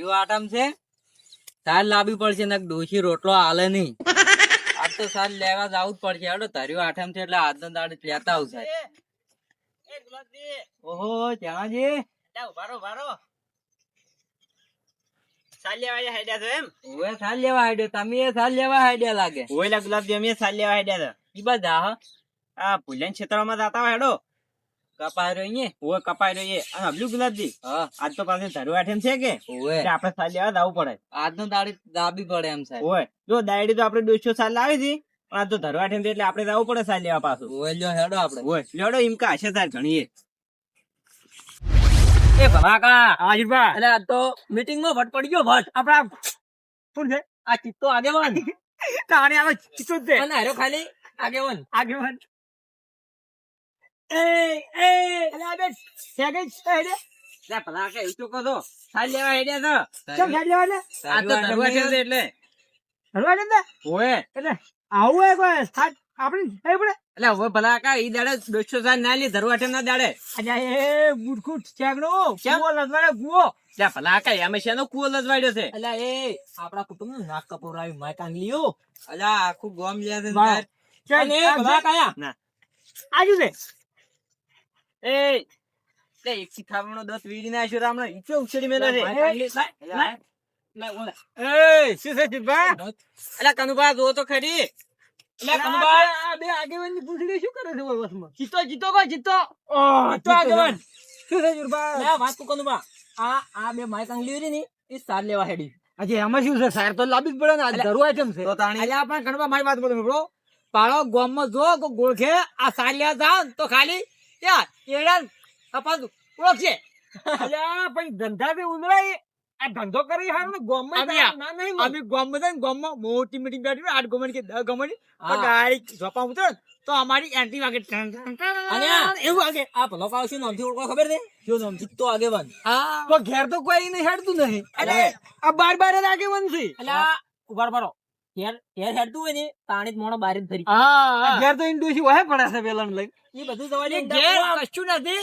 ધર્યું આટમ છે? તાર લાવી પડશે ને ડોશી રોટલો હાલે નહીં. આજ તો સાર લેવા જવું જ પડશે. હેડો ધર્યું આઠમ છે એટલે આજનો દાડે લેતા આવશે. ઓહો જણાજી ભારો સાર લેવા હાડ્યો તમે એ સાર લેવા હાડ્યા લાગે. ઓયલા ગુલાબજી અમે સાલ લેવા હેડ્યા ઈ બધા આ ભૂલ્યાન ક્ષેત્રમાં જતા હોય હેડો. કપાય રહી ઓય કપાઈ રહી અને હબલું ગુલાબજી? આજ તો પાસે ધરું આઠેમ છે કે? આપડે સાલ લેવા જવું પડે. આજનો દાડી દાબી પડે એમ સાહેબ. ઓય જો દાડી તો આપડે દોઢસો સાલ લાવી હતી પણ આજ તો ધરું આઠેમ એટલે આપડે જવું પડે સાલ લેવા પાછું. ઓય લ્યો હેડો આપડે ઓય લેડો એમ કા હશે સાહેબ ઘણી એ ભલાકા આજુબા એટલે આજ તો મીટિંગમાં ભટ પડી ગયો ભટ આપડા શું છે? આ ચિત્તો આગેવાન. તાણે આવે ચિત્તો જ છે. અને હેરો ખાલી આગેવાન. આગેવાન. એ એ અલે આ બે સેગેજ છે રે. લે ભલાકા એવું તો કહો તો. સાલ લેવા હેડ્યા કેમ સાલ લેવા લે આ તો ધરું છે એટલે. ધરવા દે ને? એટલે આવું હોય કોઈ સાત આપણે એ પડે. એટલે હવે ભલાકા ઈ દાડે દોઢસો સાલ ના લી ધરું ના દાડે. અલ્યા એ મૂર્ખું ચેગડો કેમ? કુવો લસવાડે કુવો. લે ભલાકા એમ શેનો કુવો લજવાડ્યો છે. એટલે એ આપણા કુટુંબનું નાક કપોરાયું માય કાંગલીઓ અલા આખું ગોમ લે છે તાર. ભલા આજુ છે? એ લે એક થાવણો દસ વીડી નાખ્યો રામણે ઈચો ઉછેડી મેલો છે? અલા, ઓલા. એ શું છે ચિતભા અલા કનુભા જો તો ખરી. એટલે કનુભા, આ બે આગેવાનની પૂંછડી શું કરે છે વસમાં જીતો જીતો કો જીતો. ઓ જીતો આગેવાન. શું છે એટલે આ વાત તું કોનું બા? આ આ બે માય કાંગલીઓ રહી ને એ સાર લેવા હેડી. આજે એમાં શું છે? સાર તો લાવવી જ પડે ને આ છે. તો તાણી મારી વાત બોલો બરો ગોમમાં જો ગોળખે આ સાર લેવા જાવ તો ખાલી યા એડા કપાસ ઓળખશે અલ્યા પછી ધંધા થી ઉંદરાય. આ ધંધો કરી હાર ને આ- ના નહીં અમે ગામમાં જાય ને ગામમાં મોટી મીટિંગ બેઠી આઠ ગમણ કે દસ ગમણ તો ડાયરેક્ટ ઝોપા ઉતરે તો અમારી એન્ટી વાગે અને એવું આગે આ ભલો કાવ શું નામથી ખબર છે? શું નામ જીતો આગેવાન. હા. તો ઘેર તો કોઈ નહીં હેડતું નહીં. અરે, આ બાર બાર જ આગેવાન છે. એટલે ઉભાર પાડો ઘેર ઘેર હેડતું હોય ને તાણી મોણો બારે જ ધરી હા ઘેર તો ઇન્ડોસી વહે પડે છે વેલણ લઈ એ બધું જવા દે એ ઊંડા ઘેર કશું નથી.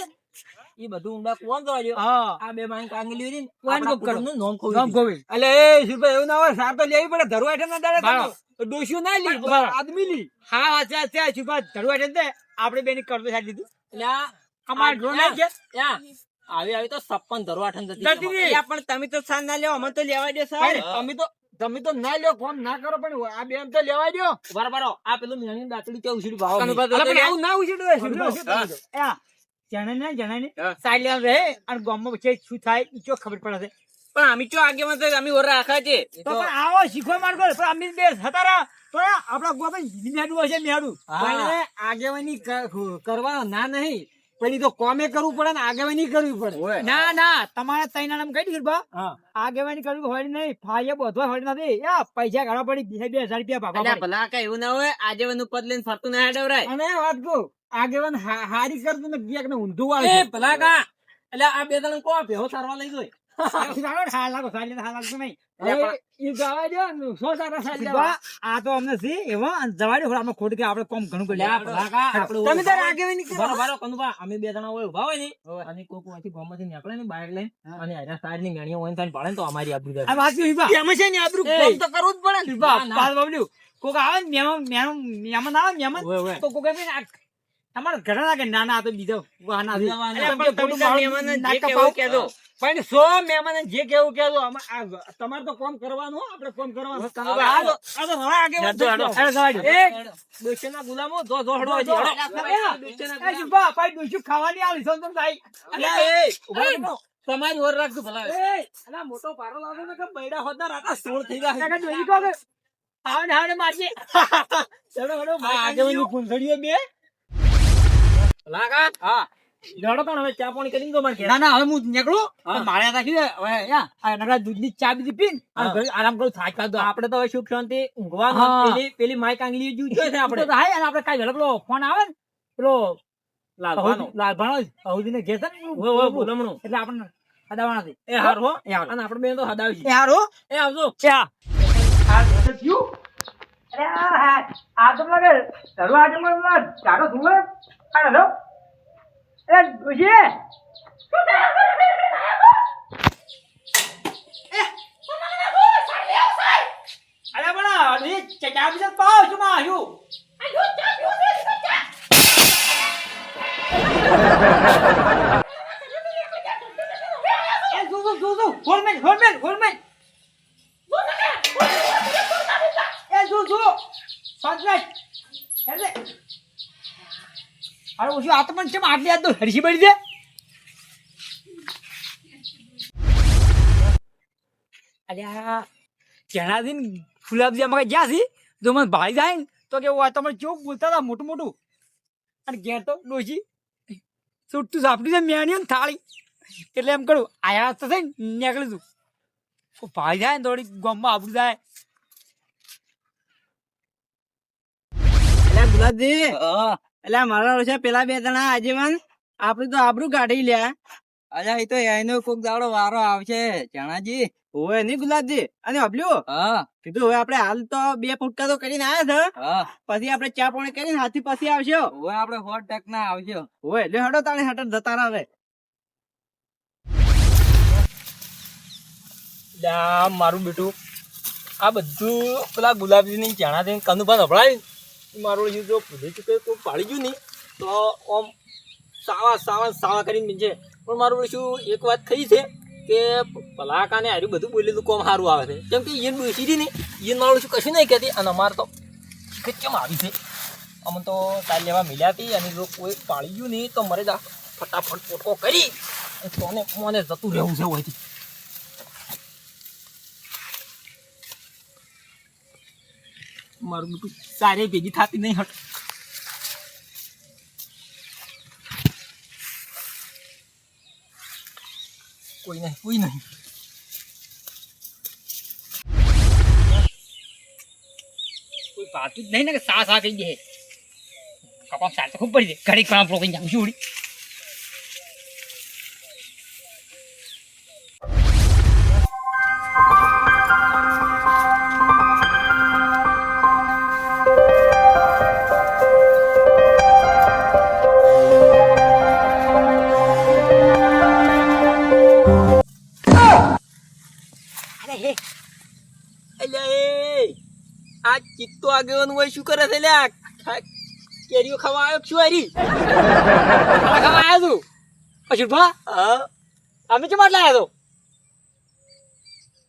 એ બધું ઊંડા કુવા જવા દો આ બે કાંગલી ને કુવાનું કોક કરો. કુટુંબનું નામ ખોઈ રામ એટલે એ શિલ્પા એવું ના હોય સાર તો લેવી પડે ધરવા હેઠળ ના દાડે ડોશીઓ ના લી આદમી લી. હા અચ્છા અચ્છા શિલ્પા ધરવા હેઠળ આપણે બેની કરતો છાડી દીધું એટલે અમાર ડ્રોન આવી ગયા આવી આવી તો સપ્પન ધરવા ઠંડ જતી જતી. રહી. અલ્યા, પણ તમે તો સાર ના લેવા અમને તો લેવા દે પણ તમે તો તમે તો ના લ્યો ફોન ના કરો પણ આ બેન તો લેવા દ્યો. ઉભાર પાડો આ પેલું નાની દાતડી કે ઉછડી ભાવ પણ આવું ના ઉછેડો? એ આ, જણાય ને, જણાય ને. સાઈડ લેવા રહે અને ગામમાં વચ્ચે શું થાય ઈ ચો ખબર પડે છે. પણ અમે ચો આગેવાન છે અમે ઓર રાખા છે. તો પણ આવો શીખવા માંગો પણ અમે બે હતા રા, તો આપણા ગોબે મેડું હશે મેડું આગેવાની કરવા ના નહીં. પેલી તો કોમે કરવું પડે ને આગેવાની કરવી પડે. ના ના તમારે તઈ નામ કઈ દીધું બા. આગેવાની કરવી હોય નહીં. ફાયે બધો હોય નથી યા પૈસા કાઢવા પડી બે બે હજાર રૂપિયા ભાગવા ભલા કઈ એવું ના હોય આગેવાનનું પદ લઈને ફરતું ના હેડવરાય અને વાત કહું આગેવાન હારી કરતું ને ક્યાંક ને ઊંધું વાળે ભલા કા? એટલે આ બે જણ કો ભેહો સારવા લઈ જોઈ સારી સારા સારી ખોટ કે આપણે કોમ ઘણું કરી લ્યા ભલા કા આપણે તમે તારે આગેવાની કરો. બરો બરો કનુભા અમે બે જણા હોય ઊભા હોય ને. અને કોક વાંચી ગામમાંથી નીકળે ને બાઇક લઈને અને હારા સાઈડની મેણીઓ હોય ને તાને તો અમારી આબરૂ જાય? એમાં છે ને આબરૂ કોમ તો કરવું જ પડે. કોક આવે ને મહેમાન- મહેમાન- આવે મહેમાન. તો કોક તમારા ઘણા લાગે નાના તો બીજા વાહના પણ સો મહેમાન જે કેવું કેવું તમારે તો કોમ કરવાનું આપણે કોમ કરવાનું હવે આ તો- આ તો હવે આગેવાન હેડો, હેડો. હેડો, જવા દો. એ ડોશીના ગુલામો જો જો હડો ડોશી ખાવાની આવી છે, તમે ભાઈ. તમારી ઓર રાખજો ભલા. એ, મોટો પારો લાવો ને કે બૈડા હોદના રાતા સોળ થઈ ગયા કાકા ડોશી કહો કે, આવો ને મારજે. હેડો, હેડો, આ આગેવાનની બે. લાગા? હા. લડો પણ હવે ચા પાણી કરીને મારે ના ના હવે હું નીકળું. મારે રાખી હવે નકરા દૂધની ચા બીજી પીને અને હા. ઘરે આરામ કરું થાક આપણે તો હવે સુખ શાંતિ ઊંઘવા પેલી પેલી માઈક આંગલી જ જોઈએ છે આપણે. તો હાય અને આપણે કાંઈ પેલો ફોન આવે ને પેલો લાલવાનો લાલભાણો હવજીને ઘેર છે ને ઓય, એટલે આપણને છે. એ હાર હો. અને આપણે બે તો હદાવી એ હારો એ આવજો. ચા. આ તો લાગે ધરવા આજે મને ચારો સુવે આ અરે ડોશી અરે પણ ચટાબી પાવ છું માં આવ્યું પણ ચમ આટલી આજ તો હરસી પડી દે અલ્યા જણાદીન ગુલાબજી અમારે જ્યાં છે? તો મને ભાઈ જાય ને, તો કે તમે કેવું બોલતા હતા મોટું મોટું. અને ઘેર તો ડોશી. છૂટતું સાપડી છે મેણી થાળી? એટલે એમ કરું, આયા તો થઈ ને, નીકળી તું. ભાઈ જાય ને થોડી ગમમાં આપડું જાય. ગુલાબજી એટલે મારા છે પેલા બે જણા આજીવન આપડે તો આબરું કાઢી લ્યા. અલ્યા એ તો એનો કોક દાડો વારો આવશે. ચણાજી હોય નહીં ગુલાબજી? અને હબલ્યું હા. કીધું હવે આપણે હાલ તો બે ફૂટકા તો કરીને આવ્યા છે. હા. પછી આપણે ચા પાણી કરીને હાથી પછી આવશો. હવે આપણે સો ટકના આવશો. હોય એટલે હડો તાણે હટો જતા રહે મારું બેટું આ બધું પેલા ગુલાબજીની ચણા થઈને કનુભા નભળાય મારું જો ભૂલી ચૂકે કોઈ પાડી ગયું નહીં, તો આમ સાવા સાવા સાવા કરીને છે પણ મારું શું એક વાત થઈ છે કે પલાકાને હાર્યું બધું બોલેલું કોમ સારું આવે છે. કેમ કે ઈન બેસી રહી ને ઈયન મારું શું કશું નહીં કહેતી, અને અમારે તો કેમ આવી છે? અમે તો તાર લેવા મળ્યા હતી અને જો કોઈ પાડી ગયું નહીં, તો મરે જા, ફટાફટ પોટકો કરી, અને મને જતું રહેવું છે હોયથી મારું બધું સારી ભેગી થતી નહીં હટ. કોઈ નહીં કોઈ નહીં. કોઈ પાતું જ નહીં ને કે સા સા કહી દે કપામ સાર તો ખૂબ પડી દે ઘડીક પણ આપણો જાઉં છું આગેવાન હોય શું કરે છે લ્યા? કેરીઓ ખાવા આવ્યો શું હરી? ખાવા આવ્યા તું? પછી ભા હા. અમે કેમ આટલા આવ્યો તો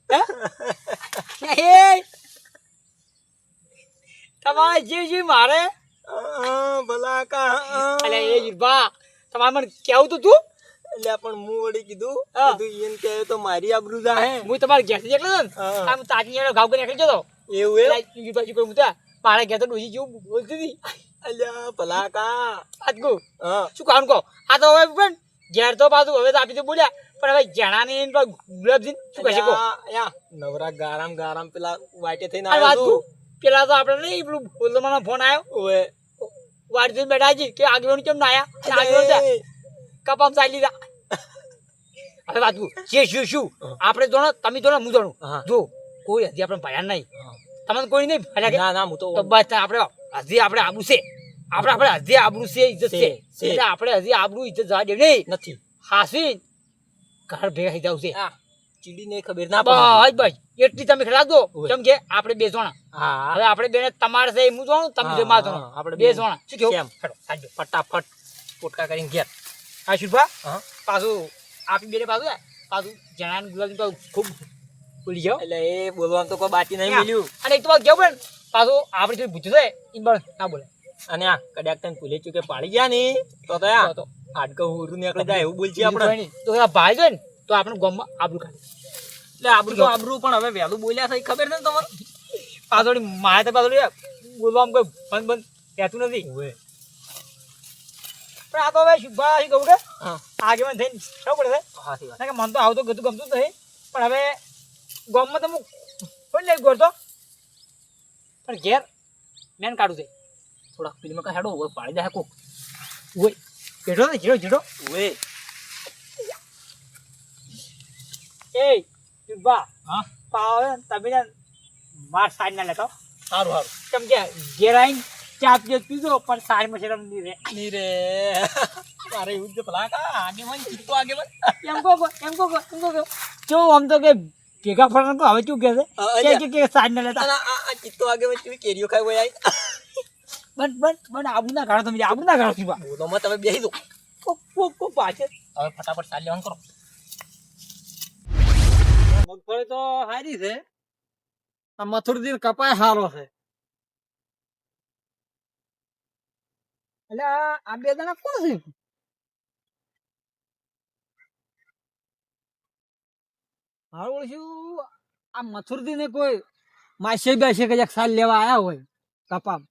તમારે જે જે મારે? ભલા કા અલે એ જીભા તમારે મને કેવું તો તું? એટલે પણ હું વળી કીધું. કીધું ઈયન કહે તો મારી આબરૂ જા હે હું તમારે ઘેરથી એકલો ને? આમ તાજી ઘાવ કરી નીકળી જતો એવું એ જીભા જીભા મુતા મારા ઘેર તો ડોસી જેવું બોલતી હતી. અલ્યા ભલા કા શું કામ કહો? આ તો હવે પણ ઘેર તો પાછું હવે તો આપી તો બોલ્યા. પણ હવે જણા ને પેલા ગુલાબજી શું કહો? અલ્યા, નવરા ગારામ ગારામ પેલા વાટે થઈને આવ્યો તું પેલા તો આપણે નહીં પેલું બોલવાનો ફોન આવ્યો. છું ઓએ જોઈને બેઠા છે કે આગળ કેમ ના આયા? ત્યાં કપામ ચાલી લીધા. હવે વાત જે શું શું? આપણે જોણો તમે જોણો હું જોણું. જો કોઈ હજી આપણે ભયા નહીં. તમને કોઈ નહીં ના ના હું તો બસ આપણે હજી આપણે આબુ છે. આપણે આપણે હજી આબરું છે ઇજ્જત છે. એટલે આપણે હજી આબરું ઇજ્જત જવા દેવું નહીં. નથી. હાસી ઘર ભેગા થઈ જાવ છે. ચીડીને ખબર ના બસ બસ. એટલી તમે ખેલા દો કેમ કે આપણે બે જણા. હા. હવે આપણે બેને તમારે છે હું જોણું તમે જે માં હા, આપણે બે જણા. શું કેવું સાંજે. ફટાફટ પોટકા કરીને ઘેર. હા શુભા. હા. પાછું આપી બેને પાછું પાછું જણાને ગુલાબ ખૂબ જાઓ એટલે એ બોલવાનું તો કોઈ બાકી નહીં મળ્યું. અને એક તો કેવું પડે પાછું આપણે જે ભૂત છે એ પણ ના બોલે. અને આ કદાચ તને ભૂલે ચૂકે પાડી ગયા ને તો તો આ હાડકં હુરું જાય એવું બોલছি બીજું આપણે. તો આ ભાઈ જોઈ ને તો આપણે ગામમાં આબરૂ કાઢે એટલે આબરૂ તો આબરૂ પણ હવે વહેલું બોલ્યા છે ખબર ને તમારે પાછળ મારે તો પાછળ બોલવામાં કોઈ બંધ બંધ કહેતું નથી. પણ આ તો હવે શુભા શું કહું કે? આગેવાન થઈને શું પડે છે. મન તો આવતો ગતું ગમતું નહીં પણ હવે ગામમાં તો હું કોઈ નહીં ગોળતો પણ ઘેર મેન કાઢું છે. થોડાક ફિલ્મ કાંઈ હેડો પાડી દે કોક ઓય જેઠો ને જીડો જીડો ઓય એ બા હા? પાવ તમે ને માર સાઈડ ના લેતો સારું સારું કેમ કે ઘેર આવીને ચા પીએ પીધો પણ સારી શરમ નહીં રે. ની રે. તારે એવું જ ભલા કા આગે મન ચિત્તો આગે મન એમ કો એમ કો એમ કહો. જો આમ તો કે ભેગા ફરવાનું કહો, હવે શું કહે છે? કે કે કે સાઈડ ના લેતા? આ આ ચિત્તો આગે વચ્ચે કેરીઓ ખાય હોય બન બન બન આબુ ના ગાળો તમે આબુ ના ગાળો શિવા બોલોમાં તમે બેસી દો. કોક કોક કોક પાછળ. હવે ફટાફટ ચાલ લેવાનું કરો. મગફળી તો સારી છે આ મથુરજી કપાય સારો છે. એટલે આ આ બે જણા કોણ છે? મારું આ મથુરજી ને કોઈ માસે બેસે કે સાલ લેવા આવ્યા હોય કપામ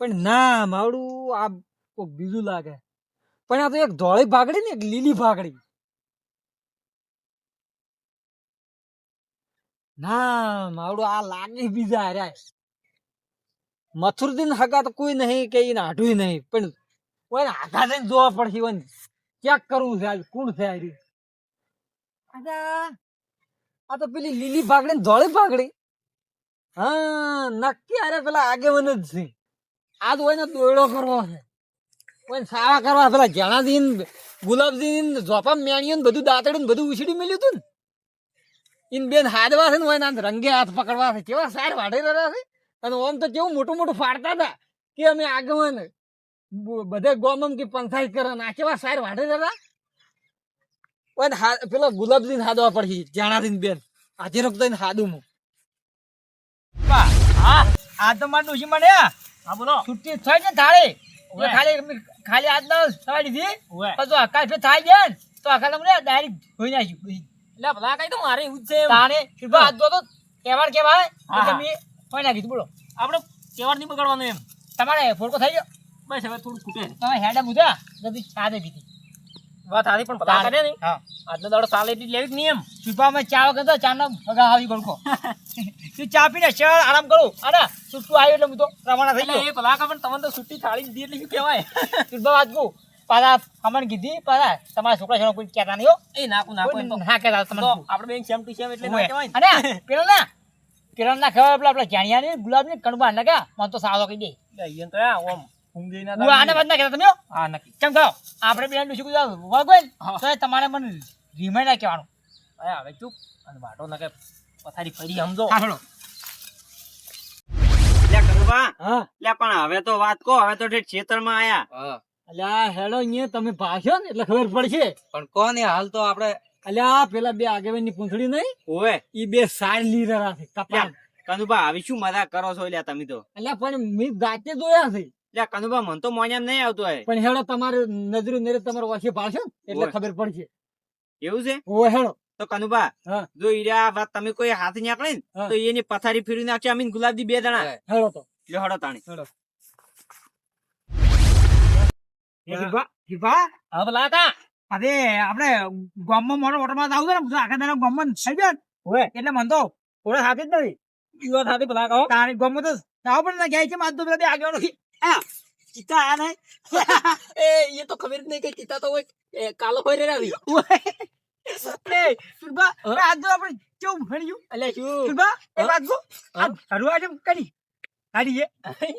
પણ ના, માવડું આ કોક બીજું લાગે. પણ આ તો એક ધોળી ભાગડી ને એક લીલી ભાગડી ના, માવડું આ લાગે બીજા હાર્યા મથુરદીન હગા તો કોઈ નહીં કે એને હાડું નહીં, પણ કોઈ હાથા થઈને જોવા પડશે ચેક કરવું છે આજ? કોણ છે આરી આ તો પેલી લીલી ભાગડી ને ધોળી ભાગડી. હા, નક્કી અરે પેલા આગેવન જ છે. આજ હોય ને દોયડો કરવો છે. કોઈ સારા કરવા, પેલા જણાદીન ગુલાબજીન ઝોપા મેણીઓ ને બધું દાંતડું ને બધું ઉછળી મેલ્યું હતું ને. ઇન બેન હાથવા છે ને હોય ને રંગે હાથ પકડવા છે. કેવા સાર વાઢી રહ્યા છે. અને ઓમ તો કેવું મોટું મોટું ફાડતા હતા કે અમે આગમન બધે ગોમમ કે પંચાયત કરે ને આ કેવા સાર વાઢે રહ્યા હોય પેલો ગુલાબજી ને ગુલાબજીન હાદવા પડશે જણાદીન બેન. આજે રોકતો હાદું હું હા? આ તો મારું ડોશી મને. હા બોલો. છુટ્ટી થઈ છે થાળે. ખાલી ખાલી આજ ના સવારી થી ઓવે તો આકાશ પે થાય છે તો આકાશ અમને ડાયરેક્ટ ધોઈ નાખ્યું. એટલે ભલા કઈ તો મારે એવું જ છે એમ. તાણે શિલ્પા હાથ ધોતો કહેવાય. એટલે. મેં ધોઈ નાખ્યું બોલો. આપણે તહેવાર નહીં બગાડવાનું એમ. તમારે ફોડકો થઈ ગયો? બસ હવે થોડું ખૂટે. તમે હેડે મુદ્દા જલ્દી ચા દે પીધી. વાત હારી પણ ભલા કરે નહીં. હા. આજનો દાડો ચાલે એટલી લેવી જ નહીં એમ. ચા વગર તો ચાનો ભગા આવી ગળકો તું ચા પીને શેર આરામ કરો. અને છૂટું આવ્યું એટલે હું તો રવાના થઈ ગયો. એ ભલા પણ તમને તો છુટ્ટી થાળી દીધી એટલે શું કહેવાય? શિલ્પા વાત કહું પાછા અમને કીધી પાછા તમારા છોકરા છોકરા કોઈ કહેતા નહીં હો. એ નાખું નાખું ના કહેતા તમને આપણે બેંક સેમ ટુ સેમ એટલે કહેવાય અને પેલો ના. પેલો ના ખબર આપણે આપડા જાણિયા ને ગુલાબ ને કણબા ના કા મને તો સારો કહી દે તો ઓમ. ઊંઘી ના હું આને વાત ના કહેતા તમે હા? નક્કી. કેમ કહો? આપણે બેન ડુસી ગુલાબ વળગો તો તમારે મને રિમાઇન્ડ કહેવાનું. અરે હવે ચૂપ. અને વાટો ના કે પથારી ફરી સમજો. સાંભળો લ્યા કનુભા. હા. લ્યા પણ હવે તો વાત કહો હવે તો ઠેઠ ખેતરમાં આયા. અલ્યા હેડો અહીંયા તમે ભાષો ને એટલે ખબર પડશે. પણ કોને? હાલ તો આપણે અલ્યા પેલા બે આગેવાનની પૂંછડી નહીં? ઓવે ઈ બે સાર લી રહ્યા છે કપાળ કનુભા આવી શું મજા કરો છો? લ્યા તમે તો. અલ્યા પણ મેં જાતે જોયા છે. લ્યા કનુભા મન તો મોજામ નહીં આવતો હોય. પણ હેડો તમારે નજરે નેરે તમારે વાંચે ભાળશો એટલે ખબર પડશે. એવું છે? ઓ હેડો. તો કનુભા જો ઈરા વાત તમે કોઈ હાથ નીકળે ને તો એની પથારી ફેરવી નાખશે અમીન ગુલાબજી બે દાણા હેડો તો. લે હેડો તાણી. હવે આપણે ગામમાં મોટો માં આવું ને આખા દાડા ગામમાં એટલે મન તો ઓળખ હાથે જ નથી. ઈ વાત ભલા કહો તારી ગામમાં તો આવો પણ ના જાય છે માધુ બધા આગળ નથી ચિતા આ નહીં એ એ તો ખબર જ નહીં કે ચિતા તો હોય એ કાલો હોય રે આવી એ સુરભા આજ તો આપણે કેવું ભણ્યું એટલે શું સુરબા એ વાત જો આ હરવા જેમ કરી હારી એ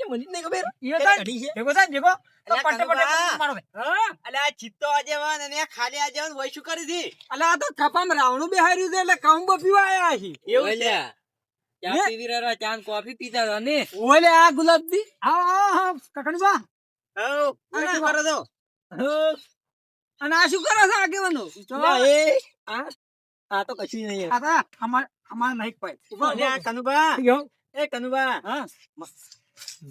મને નહીં ખબર એ છે ભેગો થાય ને તો પટ્ટે પટ્ટે મારો. હા અલે આ ચિત્તો આજે વાન અને ખાલી આજે વાન વૈશુ શું કરી દી અલે આ તો કપામાં રાવણું બેહાર્યું છે એટલે કામ પીવા આયા છે એવું છે ચા પીવી રહ્યા ચા કોફી પીતા હતા ને? ઓલે આ ગુલાબજી આવો આવો આવો કકણબા વય શું કરો છો? અને આ શું કરો છો આગેવાનો? ના, એ આ આ તો કશું નહીં. આ તો અમાર અમાર નહીં કોઈ અલે આ કનુભા. એ કનુભા. હા.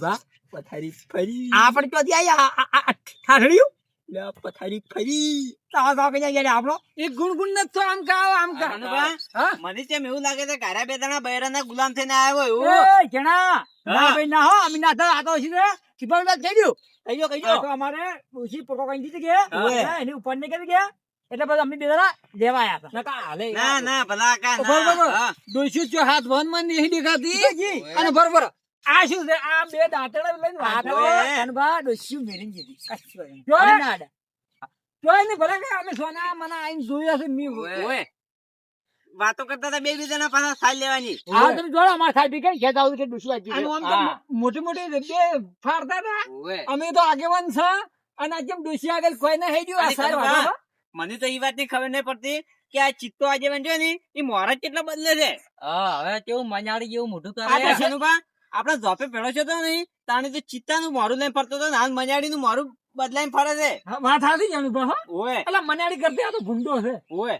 વાહ પથારી ફરી. આ ક્યાંથી આયા? આ ઠાઠડ્યું લે આ પથારી. ફરી તાવ તાવ કઈ આપણો. એક ગુણ ગુણ તો આમ કા આમ કા મને તેમ એવું લાગે છે ઘરે બે જણા બૈરાના ગુલામ થઈને આવ્યો એવું. જણા. ના ભાઈ ના હો અમે ના આ તો હજી રે ના થઈ ગયું કઈ ગયો તો અમારે ઉસી પોકો કઈ દીધી. એની ઉપર ને કરી ગયા? એટલે પછી અમે બે જણા લેવા આયા હતા. નકા હાલે. ના ના ભલા કા બરોબર. ના. હાથ વનમાં નહીં દેખાતી. અને બરોબર આ શું છે? આ બે દાંતડા લઈને વાત. અનબા ડોસ્યું મેરી દીધી જોય ના આડા. જોય ને ભલે કે અમે સોના મને આઈને જોયા છે મી ઓય. વાતો કરતા હતા બે બીજાના જણા પાછા સાલ લેવાની. આ તમે જોડો અમાર સાહેબ કે ઘેર આવું કે આવી તો મોટી મોટી બે ફાડતા હતા. અમે તો આગેવાન છે અને આજે જેમ આગળ કોઈ ના થઈ ગયું આ સાહેબ મને તો એ વાતની ખબર નહીં પડતી કે આ ચિત્તો આજે બન્યો ને એ મોરા કેટલા બદલે છે? હા હવે કેવું મજાડી જેવું મોઢું આ છે કરે શેનુભા, આપડે જોપે પેલો છે તો નહીં? તાણે તો ચિત્તાનું મોરું લઈને ફરતો હતો ને? મજાડી નું મોરું બદલાઈને ફરે છે. વાત હાથી જ અનુભવ ઓએ એટલે મનાડી કરતી આ તો ભૂંડો છે. ઓએ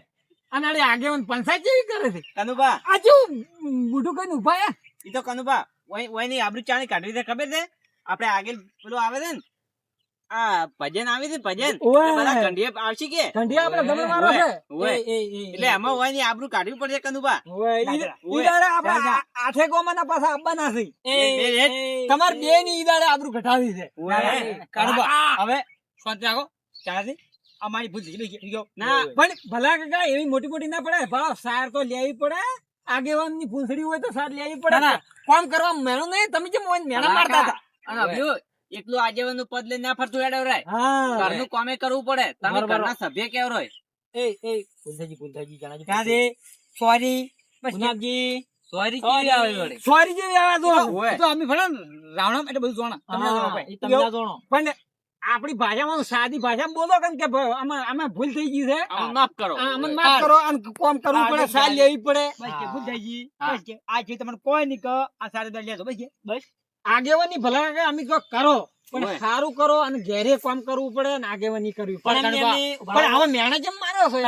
અને આડી આગેવાન પંચાયત જેવી કરે છે? કનુભા. આ જો બુઢું કઈ ઊભા એ તો કનુભા ઓય ઓયની આબરૂ ચાણી કાઢવી દે ખબર છે? આપણે આગળ પેલું આવે છે ને? આ ભજન આવી છે ભજન? બધા કંઢીએ આવશે કે? ઠંડી આપણે ગમે મારો છે. ઓય. એ, એ, એ, એટલે એમાં ઓયની આબરૂ કાઢવી પડશે કનુભા. ઓય, ઈ- ઓય. ઈ દાડે આપણે આઠે ગોમાના પાછા આવવાના છે. બે- બે- ની ઈ આબરૂ ઘટાવી છે. ઓય. હવે શાંતિ રાખો. ચાલાથી અમારી ભૂલ થઈ ગયો. ના. પણ ભલા કાકા એવી મોટી મોટી ના પડે ભાવ સાર તો લેવી પડે. આગેવાનની ભૂંસડી હોય તો સાર લેવી પડે. ના. કરવા મેળો નહીં. તમે જેમ હોય મેળા મારતા હતા. અભિયો, આજીવનનું પદ લઈને ના ફરતું હેડો રે ઘરનું કોમે કરવું પડે. તમે ઘરના સભ્ય કેવો હોય એ એ ભૂલથાજી ભૂલથાજી જણાજી ક્યાંથી? સોરી. સોરી. કેવી આવે સોરી જેવી આવે? તો તો અમે ભલે રાવણા એટલે બધું જોણા. તમને જોણો તમને જોણો. પણ આપણી ભાષામાં સાદી ભાષામાં બોલો કેમ કે ભાઈ આમાં આમાં ભૂલ થઈ ગઈ છે. માફ કરો. અમને માફ કરો. અને કોમ કરવું પડે સાર લેવી પડે. બસ થઈ હા. બસ કે આ છે તમને કોઈ નહીં કહો આ સારી દર લેજો. બસ બસ. આગેવાની ભલા અમે કહો કરો પણ સારું કરો અને ઘેરે કામ કરવું પડે અને આગેવાની કરવી પડે. પણ મેણે માર્યો છે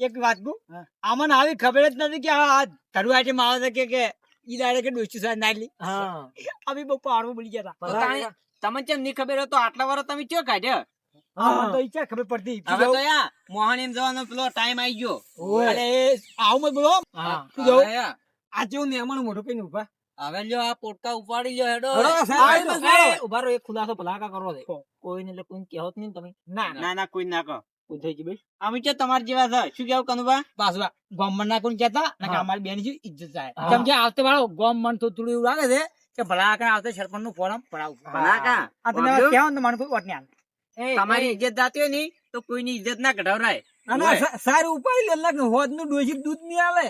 એક વાત કહું. આમાં આવી ખબર જ નથી કે આ ધરુઆટી માં આવે છે કે કે ઈ દાડે કે ડોસી સાહેબ નાલી હા. અમે બહુ પાડવું ભૂલી ગયા હતા. તમને કેમ નહીં ખબર હતો આટલા વાર તમે ક્યાં કાઢ્યો? હા. ખબર પડતી? હવે હવે તો મોહન એમ જવાનો પેલો ટાઈમ આવી ગયો. આવું મત બોલો. હા. શું જવું? હવે આ- આ જેવું નિયમણ મોઢું કઈ ઊભા હવે લ્યો આ પોટકા ઉપાડી લ્યો હેડો. ઊભા રહો એક ખુલાસો ભલાકા કરો છે કોઈને એટલે કોઈ કહેવત નહીં તમે. ના ના. ના કોઈ ના કહો. અમે છે તમારા જેવા છે શું કેવું કનુભા? પાછું ગામમાં ના કોઈ કેતા અમારી બેન જેવી ઇજ્જત જાય હા. કેમ કે આવતે વાળો ગામ મન તો થોડું એવું લાગે છે કે ભલા કાકા આવતે સરપંચનું ફોરમ ભરાવું ભલાકા? આ તમે વાંધો? ને મને કોઈ વોટ નહીં તમારી ઇજ્જત જાતી હોય ને તો કોઈની ઇજ્જત ના કઢાવરાય. સારું ઉપાડી લે એટલે હોદનું ડોસી દૂધ નહીં આવે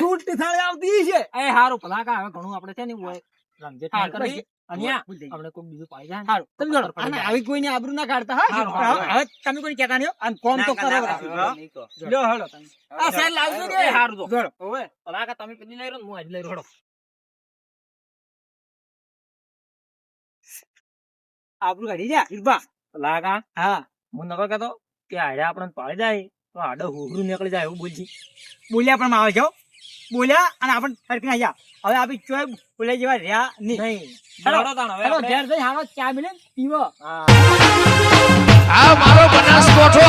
છૂટ થાળી આવતી છે એ હારું ભલાકા હવે ઘણું આપણે છે ને ઓય રમઝટ ના હારું, કરવી. બસ. અને આ ભૂલ થઈ ગઈ. આપણે કોઈ બીજું પાડી જાય હારું. તમે જોડો અને આવી કોઈની આબરૂ ના કાઢતા હા હવે તમે કોઈ કહેતા નહીં અને કોમ તો કરો ના, બરાબર. ના, નહીં કહો. લ્યો, હેડો તમે. આ સાહેબ લાવજો ને. એ હારું તો. જોડો. ઓવે. તમે પેલી લઈ રહ્યો હું આજે લઈ રહ્યો આબરૂ કાઢી જા ઈરબા લાગા હા હું નકર કહેતો કે આડે આપણને પાડી જાય તો આડે હુહરું નીકળી જાય એવું બોલજી. બોલ્યા પણ આવે છે બોલ્યા અને આપણને ફરક આવ્યા હવે આપી ચોય બોલ્યા જેવા રહ્યા નહીં. હેડો. હેડો હેડો, આપણે- ઘેર જઈ હાલો ચા મિલે પીવો. હા. આ મારો બનાસકોઠો